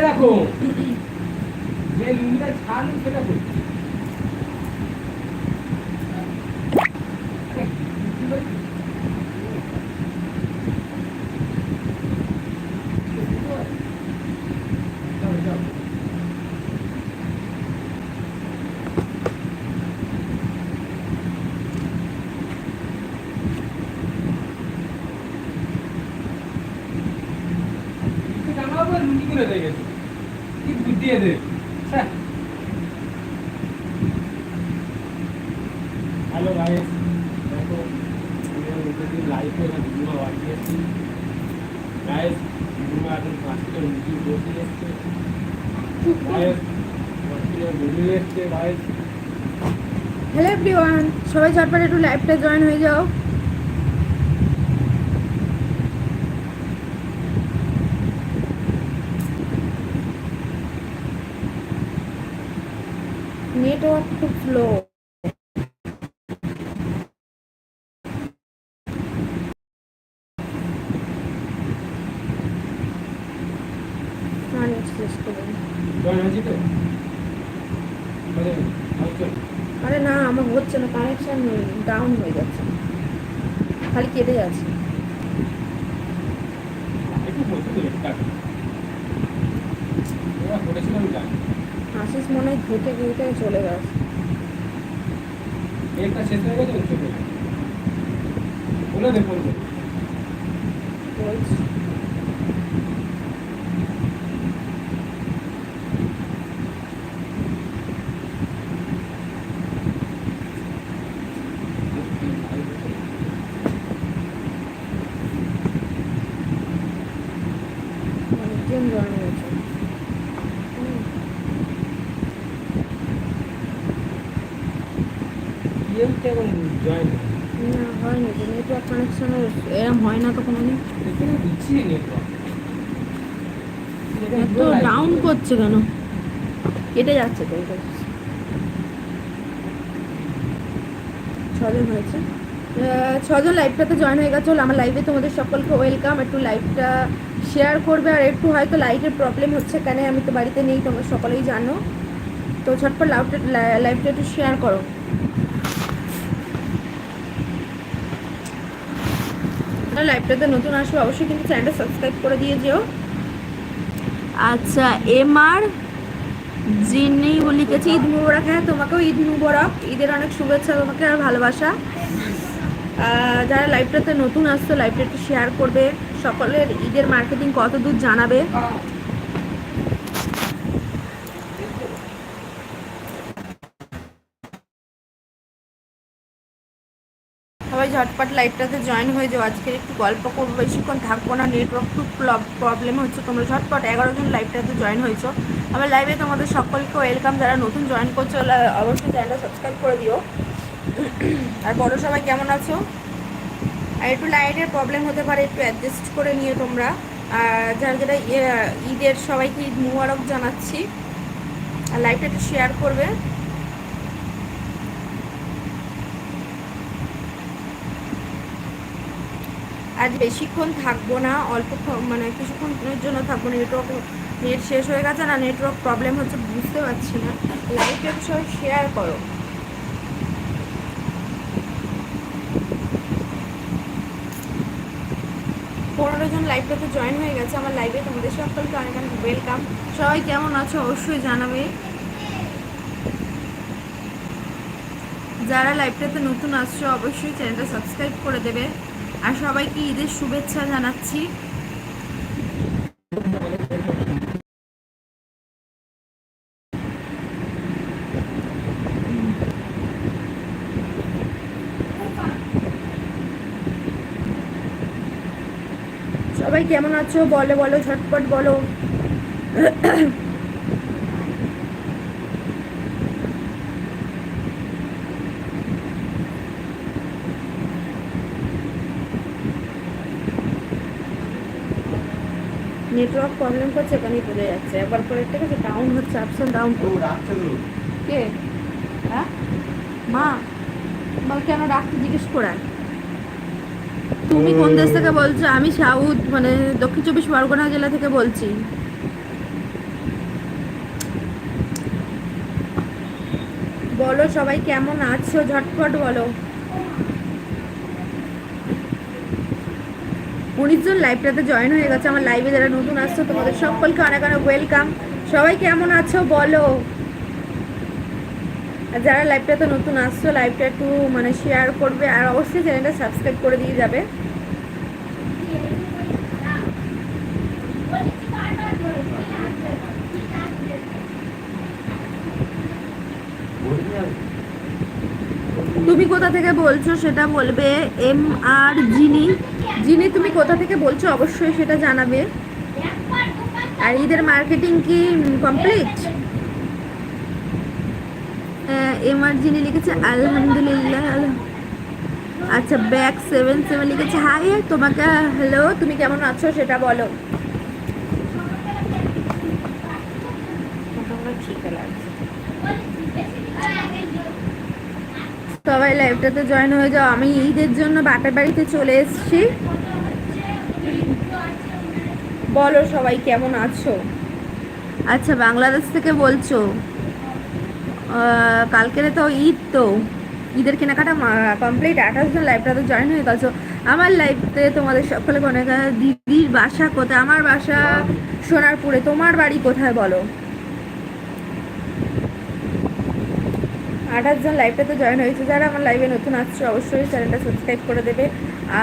দেখো যে লুঙ্গিটা ছাড় সেটা করছি জামা হয়ে গেছে। কি বুদ্ধি এদের? হ্যালো গাইস দেখো গাইস ভিডিও এখন পাঁচটা রুটি বসে এসছে। গাইস পাঁচটা ভিডিও এসছে গাইস হ্যালো এভরিওয়ান সবাই ঝটপট একটু লাইভটা জয়েন হয়ে যাও। নেটওয়ার্ক খুব স্লো আরে না। আমার হচ্ছে না কানেকশন ডাউন হয়ে যাচ্ছে। খালি কেটে যাচ্ছে একটু বসে দিলে কাট ওরা করেছিল আমি জানি আশিস মনে হয় ঘেটে ঘেটে চলে গেছে একটা শেষ হয়ে গেছে চলে বলছি হয়েছে হুম। না হয়নি নেটওয়ার্ক এরম হয় না তো নেটওয়ার্ক এত ডাউন করছে কেন কেটে যাচ্ছে তো এটা ছজন হয়েছে ছজন লাইভটাতে জয়েন হয়ে গেছে আমার লাইভে তোমাদের সকলকে ওয়েলকাম একটু লাইভটা শেয়ার করবে আর একটু হয়তো লাইটের প্রবলেম হচ্ছে কেন আমি তো বাড়িতে নেই তোমরা সকলেই জানো তো ঝটপট লাইভটা লাইভটা একটু শেয়ার করো যারা লাইভটাতে নতুন আসবে অবশ্যই কিন্তু চ্যানেলটা সাবস্ক্রাইব করে দিয়ে যেও। আচ্ছা এম আর যিনি লিখেছি ঈদ মুবারক হ্যাঁ তোমাকেও ঈদ মুবারক। ঈদের অনেক শুভেচ্ছা তোমাকে আর ভালোবাসা। যারা লাইফটাতে নতুন আসছো লাইফটা একটু শেয়ার করবে। সকলের ঈদের মার্কেটিং কত দূর জানাবে? ঝটপট লাইভটাতে জয়েন হয়ে যাও। আজকে একটু গল্প করব। বেশিক্ষণ থাকব না। নেটওয়ার্ক খুব প্রবলেম হচ্ছে। তোমরা ঝটপট এগারো জন লাইভটাতে জয়েন হয়েছো। আমার লাইভে তোমাদের সকলকে ওয়েলকাম যারা নতুন জয়েন করছ অবশ্যই চ্যানেলটা সাবস্ক্রাইব করে দিও। আর বড় সবাই কেমন আছো? আর একটু লাইটের প্রবলেম হতে পারে। একটু অ্যাডজাস্ট করে নিও তোমরা। আর যারা যারা, ইয়ে- ঈদের সবাইকে ঈদ মুবারক জানাচ্ছি। আর লাইভটা একটু শেয়ার করবে। আজ বেশিক্ষণ থাকব না, অল্প মানে কিছুক্ষণের জন্য থাকব নেটওয়ার্ক নেট শেষ হয়ে গেছে না নেটওয়ার্ক প্রবলেম হচ্ছে, বুঝতে পারছি না। লাইভটা সবাই শেয়ার করো। পনেরো জন লাইভটাতে জয়েন হয়ে গেছে, আমার লাইভে তোমাদের সকলকে অনেক অনেক ওয়েলকাম সবাই কেমন আছো? অবশ্যই জানাবে। যারা লাইভটাতে নতুন আসছো, অবশ্যই চ্যানেলটা সাবস্ক্রাইব করে দেবে। আর সবাইকে ঈদের শুভেচ্ছা জানাচ্ছি। সবাই কেমন আছো? বলো বলো ঝটপট বলো। নেটওয়ার্ক প্রবলেম করছে এখানেই বোঝা যাচ্ছে। একবার পরে ঠিক আছে ডাউন হচ্ছে আপস অ্যান্ড ডাউন কে? হ্যাঁ? মা? তোমাকে কেন ডাকতে জিজ্ঞেস করায় তুমি কোন দেশ থেকে বলছো? আমি সাউথ মানে দক্ষিণ চব্বিশ পরগনা জেলা থেকে বলছি। বলো সবাই কেমন আছো? ঝটপট বলো। উনিশ জন লাইভটাতে জয়েন হয়ে গেছে, আমার লাইভে যারা নতুন আসছো, তোমাদের সকলকে অনেক অনেক ওয়েলকাম সবাই কেমন আছো বলো? আর যারা লাইভটাতে নতুন আসছো লাইভটা একটু মানে শেয়ার করবে, আর অবশ্যই চ্যানেলটা সাবস্ক্রাইব করে দিয়ে যাবে। তুমি কোথা থেকে বলছো সেটা বলবে এম আর জিনি। জিনি তুমি কোথা থেকে বলছো? অবশ্যই সেটা জানাবে। আর ঈদের মার্কেটিং কি কমপ্লিট এমআর যিনি লিখেছে, আলহামদুলিল্লাহ। আচ্ছা ব্যাক সেভেন সেভেন লিখেছে, হাই, তোমাকে হ্যালো তুমি কেমন আছো সেটা বলো। সবাই লাইভটাতে জয়েন হয়ে যাও। আমি ঈদের জন্য বাটার বাড়িতে চলে এসেছি। বলো সবাই কেমন আছো? আচ্ছা বাংলাদেশ থেকে বলছো। কালকের তো ঈদ তো। ঈদের কেনাকাটা কমপ্লিট আঠাশ জন লাইভটাতে জয়েন হয়ে গেছো। আমার লাইভতে তোমাদের সকলে অনেক দিদির বাসা কোথায়? আমার বাসা সোনারপুরে। তোমার বাড়ি কোথায় বলো? আঠাশ জন লাইভটাতে জয়েন হয়েছে। যারা আমার লাইভে নতুন আসছে, অবশ্যই চ্যানেলটা সাবস্ক্রাইব করে দেবে।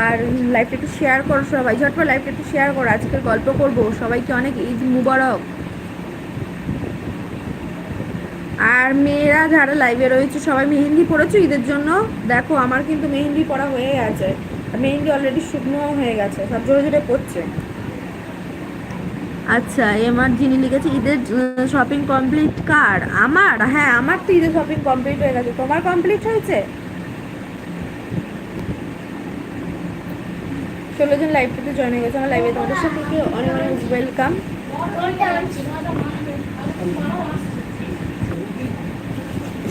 আর লাইভটা একটু শেয়ার করো সবাই। ঝটপট লাইভটা একটু শেয়ার করো। আজকের গল্প করব। সবাইকে অনেক ঈদ মুবারক। আর মেয়েরা যারা লাইভে রয়েছে, সবাই মেহেন্দি পড়েছো ঈদের জন্য? দেখো, আমার কিন্তু মেহেন্দি পড়া হয়ে গেছে। মেহেন্দি অলরেডি শুকনো হয়ে গেছে। সব জোরে জোরে পড়ছে আচ্ছা এমআর যিনি লিখেছে, ঈদের শপিং কমপ্লিট কার? আমার? হ্যাঁ আমার তো ঈদের শপিং কমপ্লিট হয়ে গেছে। তোমার কমপ্লিট হয়েছে? ষোলো জন লাইভটাতে জয়েন হয়ে গেছে আমার লাইভে তোমাদের সকলকে অনেক অনেক ওয়েলকাম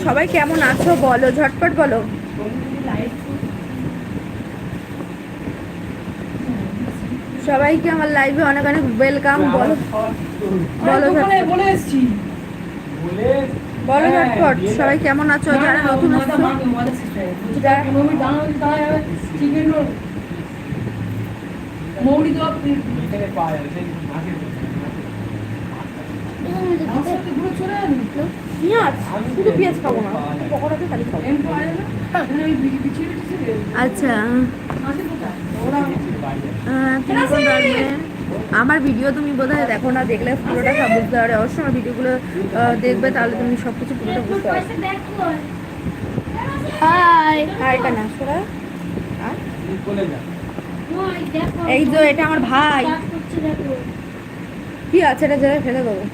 সবাই কেমন আছো? বলো, ঝটপট বলো। সবাইকে আমার লাইভে অনেক অনেক ওয়েলকাম বলো। বলো বলে ঝটপট। বলে এসছি। বলে বলো হ্যাঁ, ঝটপট সবাই কেমন আছো? যারা নতুন আচ্ছা। কোন ধরনের আমার ভিডিও তুমি বোধহয় দেখো না দেখলে পুরোটা সব বুঝতে পারবে। অবশ্যই আমার ভিডিওগুলো দেখবে তাহলে তুমি সব কিছু পুরোটা বুঝতে পারবে। হাই সোরা এই যে এটা আমার ভাই। কি আছে এটা জায়গায় ফেলে দেবো।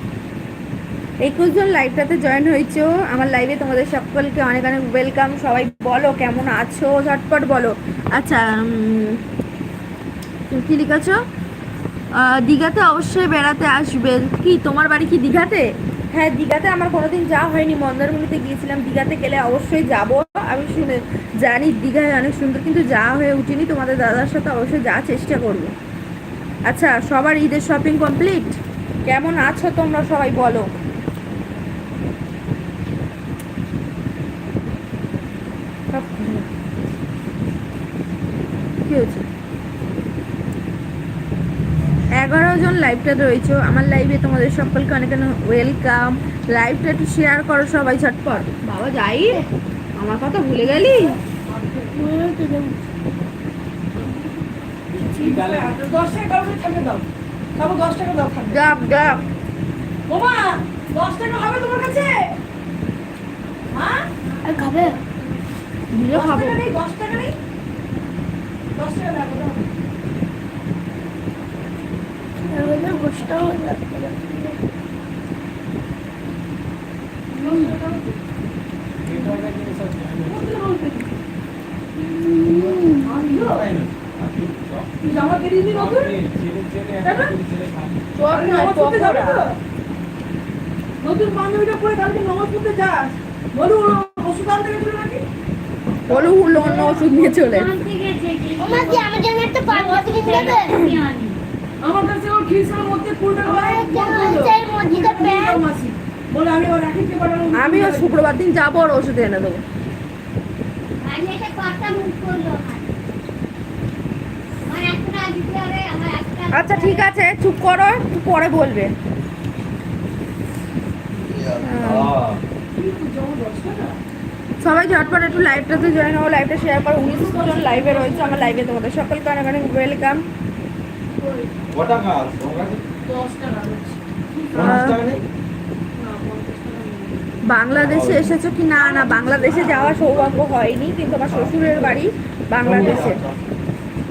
একুশ জন লাইভটাতে জয়েন হয়েছো। আমার লাইভে তোমাদের সকলকে অনেক অনেক ওয়েলকাম সবাই বলো কেমন আছো? ঝটপট বলো। আচ্ছা উম, তুমি কি লিখেছ? দীঘাতে অবশ্যই বেড়াতে আসবে কি, তোমার বাড়ি কি দীঘাতে? হ্যাঁ দীঘাতে আমার কোনোদিন যাওয়া হয়নি। মন্দারমণিতে গিয়েছিলাম। দীঘাতে গেলে অবশ্যই যাব। আমি শুনে জানি দীঘায় অনেক সুন্দর, কিন্তু যাওয়া হয়ে উঠিনি। তোমাদের দাদার সাথে অবশ্যই যাওয়ার চেষ্টা করব। আচ্ছা সবার ঈদের শপিং কমপ্লিট কেমন আছো তোমরা সবাই বলো। কি হয়েছে? এগারো জন লাইভটাতে রয়েছে। আমার লাইভে তোমাদের সকলকে অনেক ওয়েলকাম লাইভটা একটু শেয়ার করো সবাই ঝটপট। বাবা যাই। আমার কথা ভুলে গেলি? দশ টাকা দশ হবে তোমার কাছে? হ্যাঁ খাবে? দশ টাকা নেই দশ টাকা নেই। বলতে। তুই জামা কিনে দিবি নতুন নামাজ পড়তে যাস বলু ওষুধ আনতে ওষুধ নিয়ে চলে আমার জন্য একটা পাঁচ বছর দেবে আমার কাছে ওর মধ্যে বলে আমি ওর রাখিতে পাঠাবো। আমিও শুক্রবার দিন যাব আর ওষুধ এনে দেবো। আমি একটা কথা মুখ করল। আচ্ছা ঠিক আছে চুপ করো একটু পরে বলবে। সবাই ঝটপট একটু লাইভটাতে জয়েন হব লাইভটা শেয়ার করো। উনিশ জন লাইভে রয়েছে আমার লাইভে তোমাদের সকলকে অনেক অনেক ওয়েলকাম কটা। বাংলাদেশে এসেছ কি না না বাংলাদেশে যাওয়ার সৌভাগ্য হয়নি কিন্তু আমার শ্বশুরের বাড়ি বাংলাদেশে।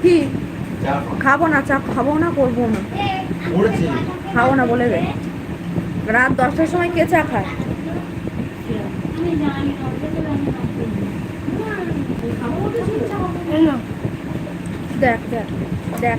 কি? খাব না চা খাব না করব না। খাব না বলে দে। রাত দশটার সময় কে চা খায়। দেখ দেখ দেখ।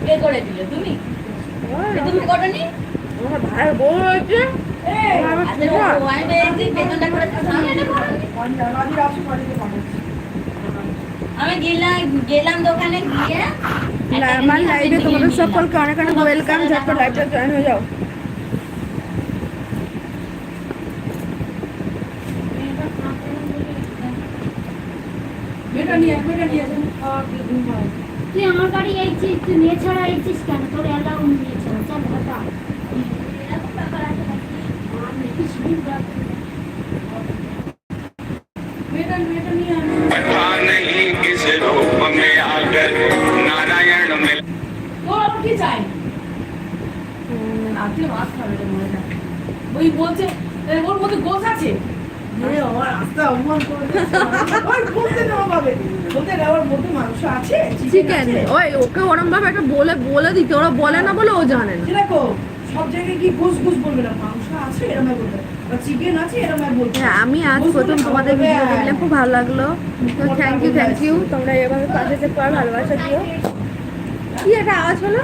কে করে দিলে তুমি? তুমি করনি? আমার ভাই বউ হয়েছে এই আমার ছিল। আমি এই বেতনটা করে রাজি রাসু বাড়িতে পাঠাচ্ছি আমি গেলাম গেলাম দোকানে গিয়ে আমার লাইভে তোমাদের সকলকে অনেক অনেক ওয়েলকাম ঝটপট লাইভটা জয়েন হয়ে যাও। নিয়ে নিয়ে তুই আমার বাড়ি এইছিস তুই মেয়ে ছাড়া এইছিস কেন? তোর এলাও মেয়ে ছাড়া চল হতা ওই বলছে ওর মধ্যে গোছ আছে? চিকেন ওই ওকে ওরম ভাবে। একটা বলে বলে দিতে ওরা বলে না বলে ও জানে না। দেখো সব জায়গায় কি ঘুষ ঘুষ বলবে না। মাংস আছে বলবে। হ্যাঁ আমি আজ প্রথম তোমাদের ভিডিও দেখলে হ্যাঁ। খুব ভালো লাগল। তো থ্যাংক ইউ থ্যাংক ইউ তোমরা এভাবে পাশে থেকে ভালোবাসা দিও। কি একটা আওয়াজ হলো?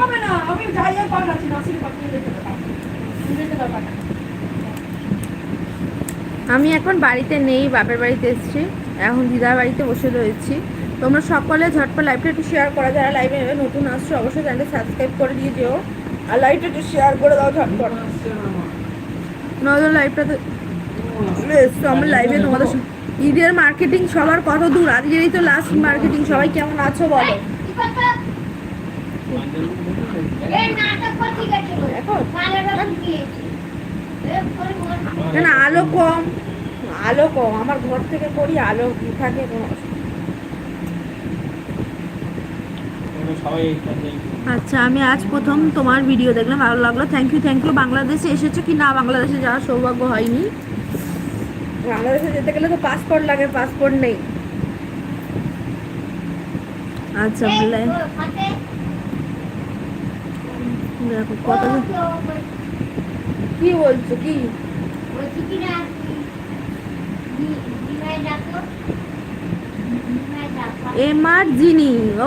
হবে না আমি যাই আর পাঠাচ্ছি নাসির পাঠিয়ে আমি এখন বাড়িতে নেই বাপের বাড়িতে এসেছি। এখন দিদার বাড়িতে বসে রয়েছি। তোমরা সকলে ঝটপট লাইভটা একটু শেয়ার করা। যারা লাইভে নতুন আসছো অবশ্যই চ্যানেলটা সাবস্ক্রাইব করে দিয়ে যেও। আর লাইভটা একটু শেয়ার করে দাও ঝটপট। নজর লাইভটাতে এসছো আমার লাইভে তোমাদের ঈদের মার্কেটিং সবার কত দূর? আজকেরই তো লাস্ট মার্কেটিং সবাই কেমন আছো বলো? এখন? না না আলো কম আলো কম। আমার ঘর থেকে করি আলো থাকে কোনো আচ্ছা আমি আজ প্রথম তোমার ভিডিও দেখলাম ভালো লাগল। থ্যাংক ইউ থ্যাংক ইউ বাংলাদেশে এসেছ কি না? বাংলাদেশে যাওয়ার সৌভাগ্য হয়নি। বাংলাদেশে যেতে গেলে তো পাসপোর্ট লাগে পাসপোর্ট নেই। আচ্ছা দেখো ও, কি বলছো বলছি না,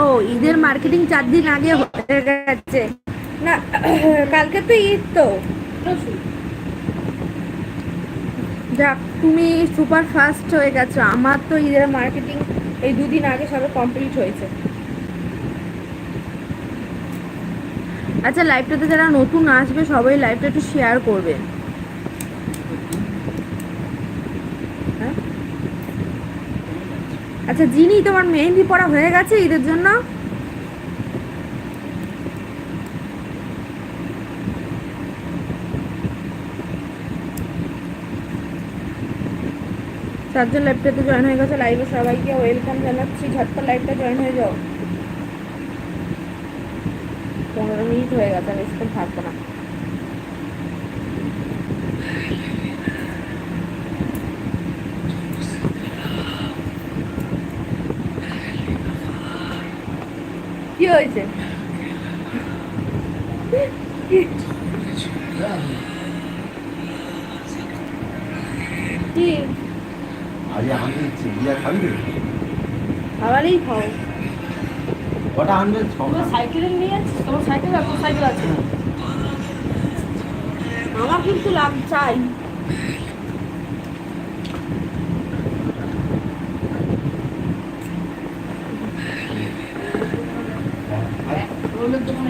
ও ঈদের মার্কেটিং চার দিন আগে হয়ে গেছে। না কালকে তো ঈদ তো। যাক তুমি সুপার ফাস্ট হয়ে গেছো। আমার তো ঈদের মার্কেটিং এই দুদিন আগে সবে কমপ্লিট হয়েছে। আচ্ছা লাইভটাতে যারা নতুন আসবে, সবাই লাইভটা একটু শেয়ার করবে। হ্যাঁ? আচ্ছা জিনি, তোমার মেহেন্দি পড়া হয়ে গেছে ঈদের জন্য? চারজন লাইভটাতে জয়েন হয়ে গেছে লাইভে সবাইকে ওয়েলকাম জানাচ্ছি। ঝটপট লাইভটা জয়েন হয়ে যাও। পনেরো হয়ে গেছে আমি স্কুল থাকব না। কি হয়েছে? কি? আরে আমি চিড়িয়া খাবি? খাবারই খাও কটা আনবে? তোমার নিয়ে তোমার সাইকেল আছে তোর সাইকেল আছে। আমার কিন্তু লাভ চাই। রোলের দোকানে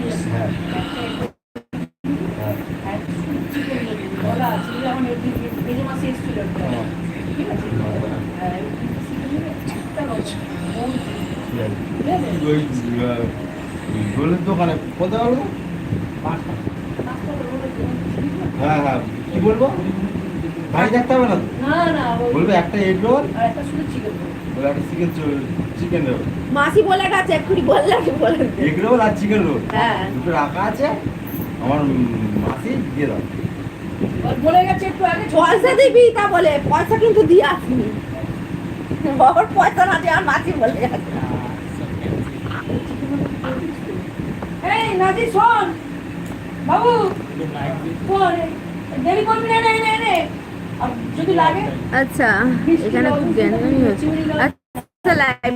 রোলের দোকানে কোথায় দোকানে। হ্যাঁ হ্যাঁ। কি বলব? গাড়ি দেখতে হবে না বলবে একটা এগ রোল আর একটা শুধু চিকেন চিকেন রোল মাসি বলে গেছে এক্ষুনি বললে কি বলে এগ রোল আর চিকেন রোল হ্যাঁ। দুটো রাখা আছে। আমার মাসি দিয়ে দাও। বলে গেছে একটু আগে পয়সা দিবি তা বলে পয়সা কিন্তু দিয়ে আসিনি। ওর পয়সা না দিয়ে আর মাসি বলে গেছে। এই নাজি শোন। বাবু শোন দেরি করবি না নে নে নে। যদি লাগে আচ্ছা এখানে খুব জ্ঞানী আচ্ছা লাইভ